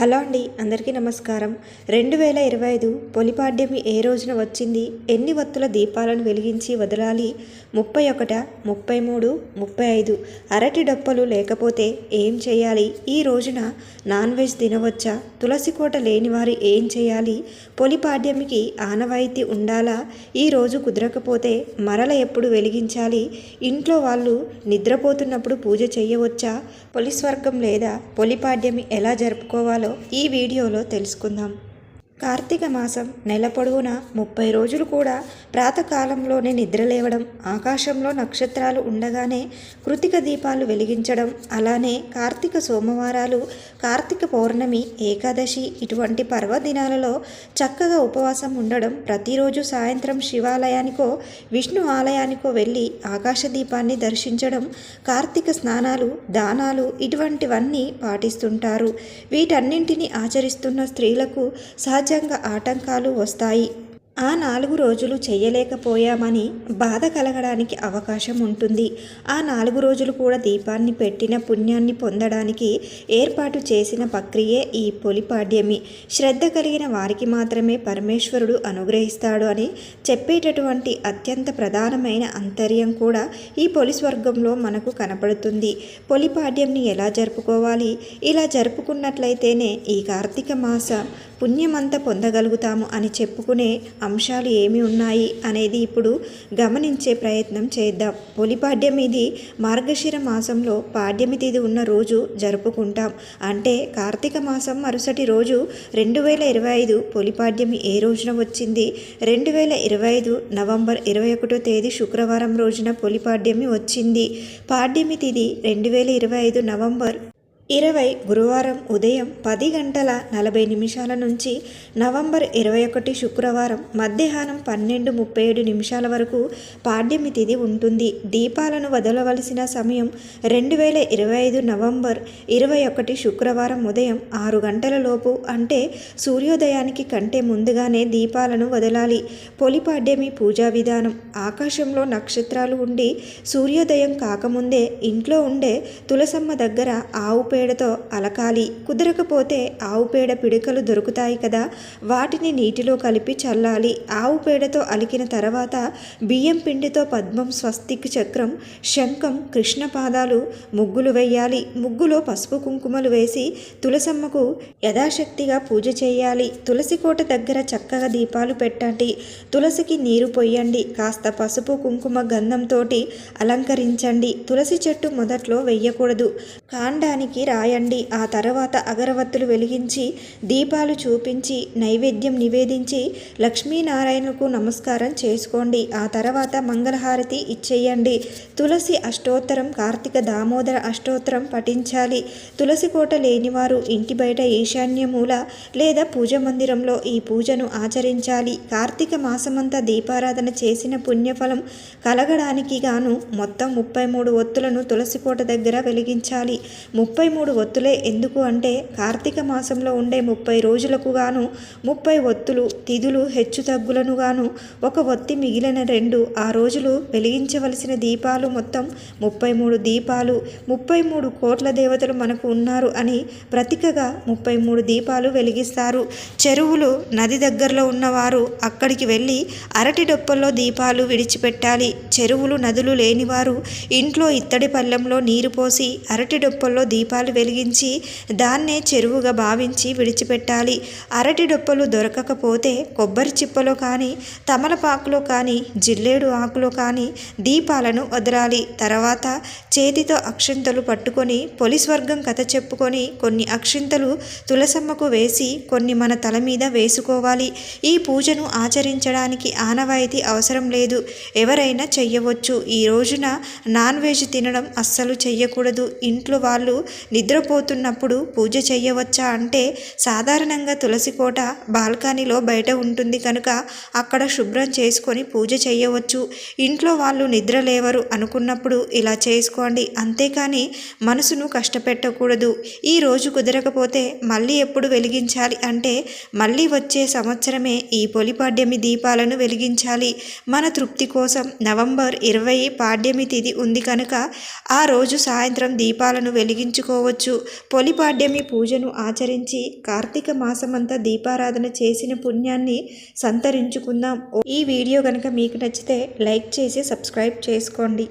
Hello అండి అందరికీ నమస్కారం. రెండు వేల ఇరవై ఐదు పొలిపాడ్యమి ఏ రోజున వచ్చింది? ఎన్ని వత్తుల దీపాలను వెలిగించి వదలాలి? ముప్పై ఒకట ముప్పై మూడు ముప్పై ఐదు అరటి డప్పలు లేకపోతే ఏం చేయాలి? ఈ రోజున నాన్ వెజ్ తినవచ్చా? తులసి కోట లేని వారు ఏం చేయాలి? పొలిపాడ్యమికి ఆనవాయితీ ఉండాలా? ఈ రోజు కుదరకపోతే మరల ఎప్పుడు వెలిగించాలి? ఇంట్లో వాళ్ళు నిద్రపోతున్నప్పుడు పూజ చేయవచ్చా? పొలిస్వర్గం లేదా పొలిపాడ్యమి ఎలా జరుపుకోవాలో ఈ వీడియోలో తెలుసుకుందాం. కార్తీక మాసం నెల పొడవునా ముప్పై రోజులు కూడా ప్రాతకాలంలోనే నిద్రలేవడం ఆకాశంలో నక్షత్రాలు ఉండగానే కృతిక దీపాలు వెలిగించడం అలానే కార్తీక సోమవారాలు కార్తీక పౌర్ణమి ఏకాదశి ఇటువంటి పర్వదినాలలో చక్కగా ఉపవాసం ఉండడం ప్రతిరోజు సాయంత్రం శివాలయానికో విష్ణు ఆలయానికో వెళ్ళి ఆకాశ దీపాన్ని దర్శించడం కార్తీక స్నానాలు దానాలు ఇటువంటివన్నీ పాటిస్తుంటారు. వీటన్నింటినీ ఆచరిస్తున్న స్త్రీలకు సహజంగా ఆటంకాలు వస్తాయి. ఆ నాలుగు రోజులు చేయలేకపోయామని బాధ కలగడానికి అవకాశం ఉంటుంది. ఆ నాలుగు రోజులు కూడా దీపాన్ని పెట్టిన పుణ్యాన్ని పొందడానికి ఏర్పాటు చేసిన ప్రక్రియే ఈ పొలిపాడ్యమి శ్రద్ధ కలిగిన వారికి మాత్రమే పరమేశ్వరుడు అనుగ్రహిస్తాడు అని చెప్పేటటువంటి అత్యంత ప్రధానమైన అంతర్యం కూడా ఈ పొలి స్వర్గంలో మనకు కనపడుతుంది. పొలిపాడ్యంని ఎలా జరుపుకోవాలి? ఇలా జరుపుకున్నట్లయితేనే ఈ కార్తీక మాస పుణ్యమంతా పొందగలుగుతాము అని చెప్పుకునే అంశాలు ఏమి ఉన్నాయి అనేది ఇప్పుడు గమనించే ప్రయత్నం చేద్దాం. పొలిపాడ్యం ఇది మార్గశిర మాసంలో పాడ్యమి తిథి ఉన్న రోజు జరుపుకుంటాం. అంటే కార్తీక మాసం మరుసటి రోజు రెండు వేల ఇరవై ఐదు పొలిపాడ్యమి ఏ రోజున వచ్చింది? రెండు వేల ఇరవై ఐదు నవంబర్ ఇరవై ఒకటో తేదీ శుక్రవారం రోజున పొలిపాడ్యమి వచ్చింది. పాడ్యమి తిథి రెండు వేల ఇరవై ఐదు నవంబర్ ఇరవై గురువారం ఉదయం పది గంటల నలభై నిమిషాల నుంచి నవంబర్ ఇరవై ఒకటి శుక్రవారం మధ్యాహ్నం పన్నెండు ముప్పై ఏడు నిమిషాల వరకు పాడ్యమి తిథి ఉంటుంది. దీపాలను వదలవలసిన సమయం రెండు వేల ఇరవై ఐదు నవంబర్ ఇరవై ఒకటి శుక్రవారం ఉదయం ఆరు గంటల లోపు అంటే సూర్యోదయానికి కంటే ముందుగానే దీపాలను వదలాలి. పొలిపాడ్యమి పూజా విధానం. ఆకాశంలో నక్షత్రాలు ఉండి సూర్యోదయం కాకముందే ఇంట్లో ఉండే తులసమ్మ దగ్గర ఆవు పేడతో అలకాలి. కుదరకపోతే ఆవు పేడ పిడకలు దొరుకుతాయి కదా. వాటిని నీటిలో కలిపి చల్లాలి. ఆవు పేడతో అలికిన తర్వాత బియ్యం పిండితో పద్మం స్వస్తిక్ చక్రం శంఖం కృష్ణ పాదాలు ముగ్గులు వేయాలి. ముగ్గులో పసుపు కుంకుమలు వేసి తులసమ్మకు యథాశక్తిగా పూజ చేయాలి. తులసి కోట దగ్గర చక్కగా దీపాలు పెట్టండి. తులసికి నీరు పొయ్యండి. కాస్త పసుపు కుంకుమ గంధంతోటి అలంకరించండి. తులసి చెట్టు మొదట్లో వెయ్యకూడదు కాండానికి రాయండి. ఆ తర్వాత అగరవత్తులు వెలిగించి దీపాలు చూపించి నైవేద్యం నివేదించి లక్ష్మీనారాయణకు నమస్కారం చేసుకోండి. ఆ తర్వాత మంగళహారతి ఇచ్చేయండి. తులసి అష్టోత్తరం కార్తీక దామోదర అష్టోత్తరం పఠించాలి. తులసి కోట లేనివారు ఇంటి బయట ఈశాన్య మూల లేదా పూజ మందిరంలో ఈ పూజను ఆచరించాలి. కార్తీక మాసమంతా దీపారాధన చేసిన పుణ్యఫలం కలగడానికి గాను మొత్తం ముప్పై మూడు ఒత్తులను తులసి కోట దగ్గర వెలిగించాలి. ముప్పై మూడు ఒత్తులే ఎందుకు అంటే కార్తీక మాసంలో ఉండే ముప్పై రోజులకు గాను ముప్పై ఒత్తులు తిథులు హెచ్చు తగ్గులను గాను ఒక ఒత్తి మిగిలిన రెండు ఆ రోజులు వెలిగించవలసిన దీపాలు మొత్తం ముప్పై మూడు దీపాలు ముప్పై మూడు కోట్ల దేవతలు మనకు ఉన్నారు అని ప్రతీకగా ముప్పై మూడు దీపాలు వెలిగిస్తారు. చెరువులు నది దగ్గరలో ఉన్నవారు అక్కడికి వెళ్ళి అరటి డొప్పల్లో దీపాలు విడిచిపెట్టాలి. చెరువులు నదులు లేనివారు ఇంట్లో ఇత్తడి పళ్ళెంలో నీరు పోసి అరటి డొప్పల్లో దీపాలు వెలిగించి దాన్నే చెరువుగా భావించి విడిచిపెట్టాలి. అరటి డొప్పలు దొరకకపోతే కొబ్బరి చిప్పలో కానీ తమలపాకులో కానీ జిల్లేడు ఆకులో కానీ దీపాలను వదలాలి. తర్వాత చేతితో అక్షింతలు పట్టుకొని పొలిస్వర్గం కథ చెప్పుకొని కొన్ని అక్షింతలు తులసమ్మకు వేసి కొన్ని మన తల మీద వేసుకోవాలి. ఈ పూజను ఆచరించడానికి ఆనవాయితీ అవసరం లేదు. ఎవరైనా చెయ్యవచ్చు. ఈ రోజున నాన్ వెజ్ తినడం అస్సలు చెయ్యకూడదు. ఇంట్లో వాళ్ళు నిద్రపోతున్నప్పుడు పూజ చేయవచ్చా అంటే సాధారణంగా తులసి కోట బాల్కనీలో బయట ఉంటుంది కనుక అక్కడ శుభ్రం చేసుకొని పూజ చేయవచ్చు ఇంట్లో వాళ్ళు నిద్ర లేవరు అనుకున్నప్పుడు ఇలా చేసుకోండి. అంతేకాని మనసును కష్టపెట్టకూడదు. ఈ రోజు కుదరకపోతే మళ్ళీ ఎప్పుడు వెలిగించాలి అంటే మళ్ళీ వచ్చే సంవత్సరమే ఈ పొలి పాడ్యమి దీపాలను వెలిగించాలి. మన తృప్తి కోసం నవంబర్ ఇరవై పాడ్యమి తిథి ఉంది కనుక ఆ రోజు సాయంత్రం దీపాలను వెలిగించుకో చేసుకోవచ్చు. పొలిపాడ్యమి పూజను ఆచరించి కార్తీక మాసమంతా దీపారాధన చేసిన పుణ్యాన్ని సంతరించుకుందాం. ఈ వీడియో కనుక మీకు నచ్చితే లైక్ చేసి సబ్స్క్రైబ్ చేసుకోండి.